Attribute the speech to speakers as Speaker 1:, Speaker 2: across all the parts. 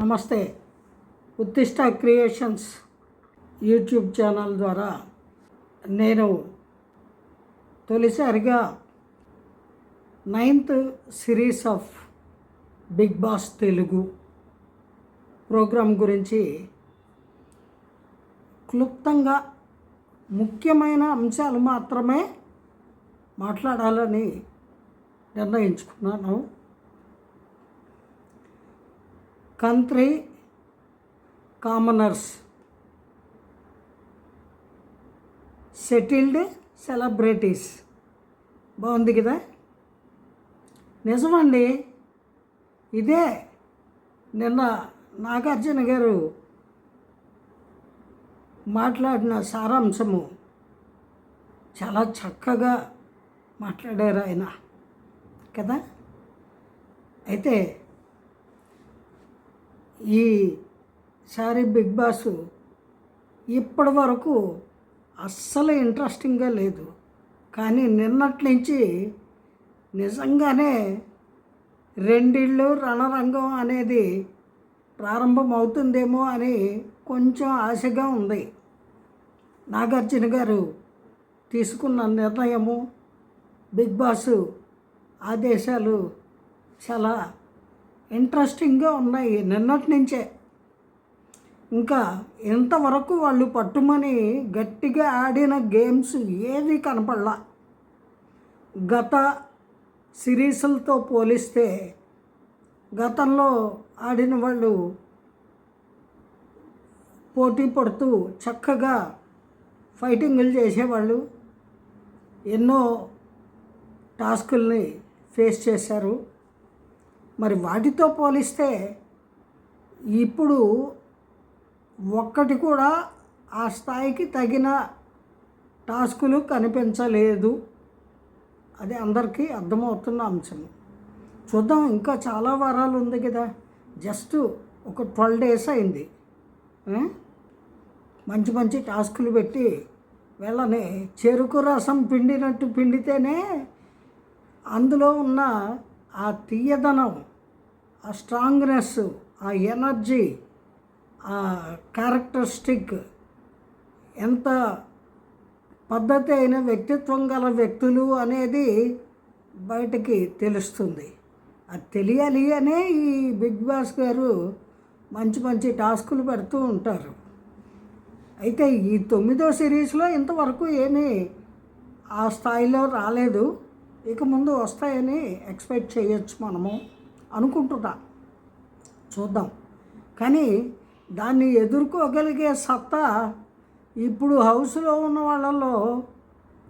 Speaker 1: నమస్తే. ఉత్తిష్ట creations YouTube channel ద్వారా నేను తొలిసారిగా ninth series of Bigg Boss Telugu programme గురించి క్లుప్తంగా ముఖ్యమైన అంశాలు మాత్రమే మాట్లాడాలని నిర్ణయించుకున్నాను. Country commoners. Settled celebrities. బాగుంది కదా? నిజమండి. ఇదే నిన్న నాగార్జున గారు మాట్లాడిన సారాంశము. చాలా చక్కగా మాట్లాడారు ఆయన. కదా? అయితే ఈసారి బిగ్ బాస్ ఇప్పటి వరకు అస్సలు ఇంట్రెస్టింగ్గా లేదు. కానీ నిన్నటి నుంచి నిజంగానే రెండిళ్ళు రణరంగం అనేది ప్రారంభం అవుతుందేమో అని కొంచెం ఆశగా ఉంది. నాగార్జున గారు తీసుకున్న నిర్ణయము బిగ్ బాస్ ఆదేశాలు చాలా ఇంట్రెస్టింగ్గా ఉన్నాయి. నిన్నటి నుంచే. ఇంకా ఇంతవరకు వాళ్ళు పట్టుమని గట్టిగా ఆడిన గేమ్స్ ఏవి కనపడలా. గత సిరీస్లతో పోలిస్తే గతంలో ఆడిన వాళ్ళు పోటీ పడుతూ చక్కగా ఫైటింగులు చేసేవాళ్ళు. ఎన్నో టాస్కుల్ని ఫేస్ చేశారు. మరి వాటితో పోలిస్తే ఇప్పుడు ఒక్కటి కూడా ఆ స్థాయికి తగిన టాస్కులు కనిపించలేదు. అది అందరికీ అర్థమవుతున్న అంశం. చూద్దాం ఇంకా చాలా వారాలు ఉంది కదా. జస్ట్ ఒక ట్వెల్వ్ డేస్ అయింది. మంచి మంచి టాస్కులు పెట్టి వెళ్ళని చెరుకు రసం పిండినట్టు పిండితేనే అందులో ఉన్న ఆ తీయదనం ఆ స్ట్రాంగ్నెస్ ఆ ఎనర్జీ ఆ క్యారెక్టరిస్టిక్ ఎంత పద్ధతి అయిన వ్యక్తిత్వం గల వ్యక్తులు అనేది బయటకి తెలుస్తుంది. అది తెలియాలి అనే ఈ బిగ్ బాస్ గారు మంచి మంచి టాస్కులు పెడుతూ ఉంటారు. అయితే ఈ తొమ్మిదో సిరీస్లో ఇంతవరకు ఏమీ ఆ స్థాయిలో రాలేదు. ఇక ముందు వస్తాయని ఎక్స్పెక్ట్ చేయొచ్చు మనము అనుకుంటున్నా. చూద్దాం. కానీ దాన్ని ఎదుర్కోగలిగే సత్తా ఇప్పుడు హౌస్లో ఉన్న వాళ్ళలో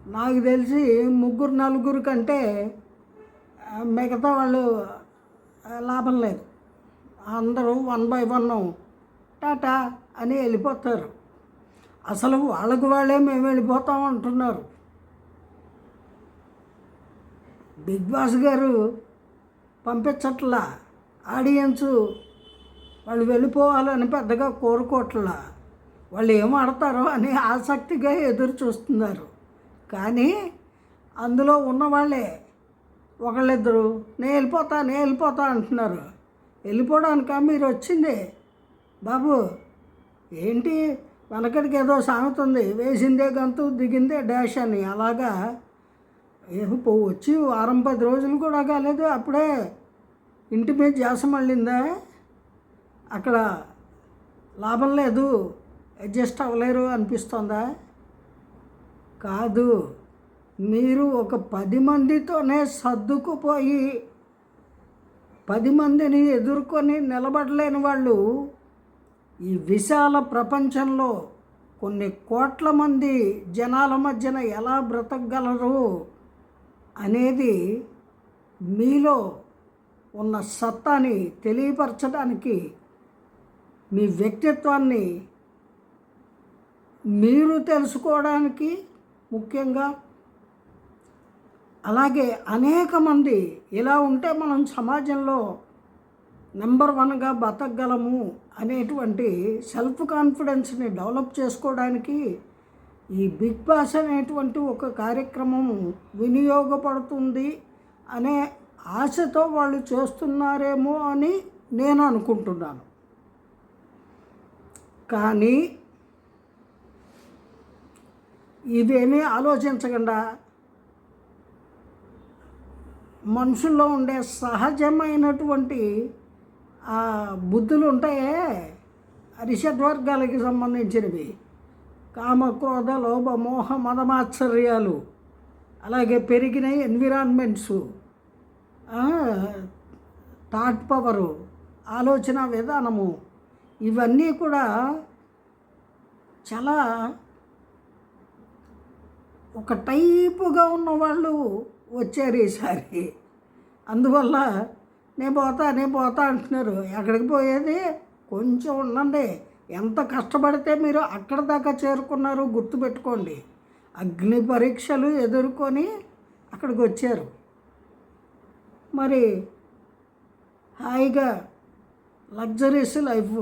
Speaker 1: నాకు తెలిసి ముగ్గురు నలుగురు కంటే మిగతా వాళ్ళు లాభం లేదు. అందరూ వన్ బై వన్ టాటా అని వెళ్ళిపోతారు. అసలు వాళ్ళకు వాళ్ళే మేము వెళ్ళిపోతాం అంటున్నారు. బిగ్ బాస్ గారు పంపించట్లా. ఆడియన్స్ వాళ్ళు వెళ్ళిపోవాలని పెద్దగా కోరుకోవట్లా. వాళ్ళు ఏం ఆడతారో అని ఆసక్తిగా ఎదురు చూస్తున్నారు. కానీ అందులో ఉన్నవాళ్ళే ఒకళ్ళిద్దరు నేను వెళ్ళిపోతా నేను వెళ్ళిపోతా అంటున్నారు. వెళ్ళిపోవడానిక? మీరు వచ్చింది. బాబు ఏంటి? వెనకడికి ఏదో సామెత ఉంది వేసిందే గంతు దిగిందే డాష్ అని అలాగా ఏమో పో- వచ్చి వారం పది రోజులు కూడా కాలేదు అప్పుడే ఇంటి మీద జాస మళ్ళిందా? అక్కడ లాభం లేదు అడ్జస్ట్ అవ్వలేరు అనిపిస్తుందా? కాదు మీరు ఒక పది మందితోనే సర్దుకుపోయి పది మందిని ఎదుర్కొని నిలబడలేని వాళ్ళు ఈ విశాల ప్రపంచంలో కొన్ని కోట్ల మంది జనాల మధ్యన ఎలా బ్రతకగలరు? అనేది మీలో ఉన్న సత్తాని తెలియపరచడానికి మీ వ్యక్తిత్వాన్ని మీరు తెలుసుకోవడానికి ముఖ్యంగా. అలాగే అనేక మంది ఇలా ఉంటే మనం సమాజంలో నెంబర్ వన్గా బతకగలము అనేటువంటి సెల్ఫ్ కాన్ఫిడెన్స్ని డెవలప్ చేసుకోవడానికి ఈ బిగ్ బాస్ అనేటువంటి ఒక కార్యక్రమం వినియోగపడుతుంది అనే ఆశతో వాళ్ళు చేస్తున్నారేమో అని నేను అనుకుంటున్నాను. కానీ ఇదేమీ ఆలోచించకుండా మనుషుల్లో ఉండే సహజమైనటువంటి ఆ బుద్ధులు ఉంటాయే అరిషడ్ వర్గాలకి సంబంధించినవి. కామక్రోధ లోభ మోహ మదమాశ్చర్యాలు. అలాగే పెరిగిన ఎన్విరాన్మెంట్స్. థాట్ పవరు ఆలోచన విధానము ఇవన్నీ కూడా చాలా ఒక టైపుగా ఉన్న వాళ్ళు వచ్చారు ఈసారి. అందువల్ల నేను పోతా నేను పోతా అంటున్నారు. ఎక్కడికి పోయేది? కొంచెం ఉండండి. ఎంత కష్టపడితే మీరు అక్కడ దాకా చేరుకున్నారు గుర్తుపెట్టుకోండి. అగ్ని పరీక్షలు ఎదుర్కొని అక్కడికి వచ్చారు. మరి హాయిగా లగ్జరీస్ లైఫ్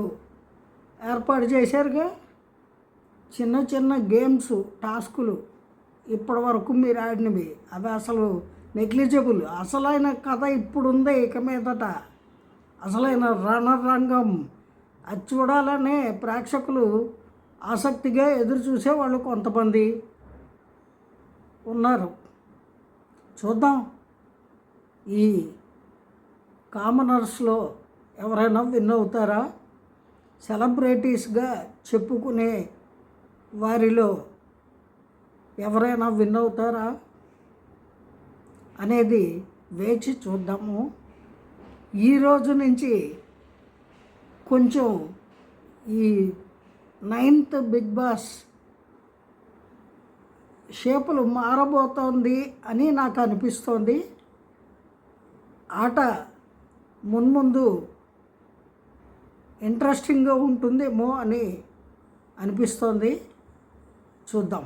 Speaker 1: ఏర్పాటు చేశారుగా. చిన్న చిన్న గేమ్స్ టాస్కులు ఇప్పటి వరకు మీరు ఆడినవి. అవి అసలు నెగ్లిజిబుల్. అసలైన కథ ఇప్పుడు ఉంది ఇక మీదట. అసలైన రణరంగం. అది చూడాలనే ప్రేక్షకులు ఆసక్తిగా ఎదురు చూసేవాళ్ళు కొంతమంది ఉన్నారు. చూద్దాం. ఈ కామనర్స్లో ఎవరైనా విన్ అవుతారా? సెలబ్రిటీస్గా చెప్పుకునే వారిలో ఎవరైనా విన్ అవుతారా? అనేది వేచి చూద్దాము. ఈ రోజు నుంచి కొంచెం ఈ నైన్త్ బిగ్ బాస్ షేపులు మారబోతోంది అని నాకు అనిపిస్తోంది. ఆట మున్ముందు ఇంట్రెస్టింగ్గా ఉంటుందేమో అని అనిపిస్తోంది. చూద్దాం.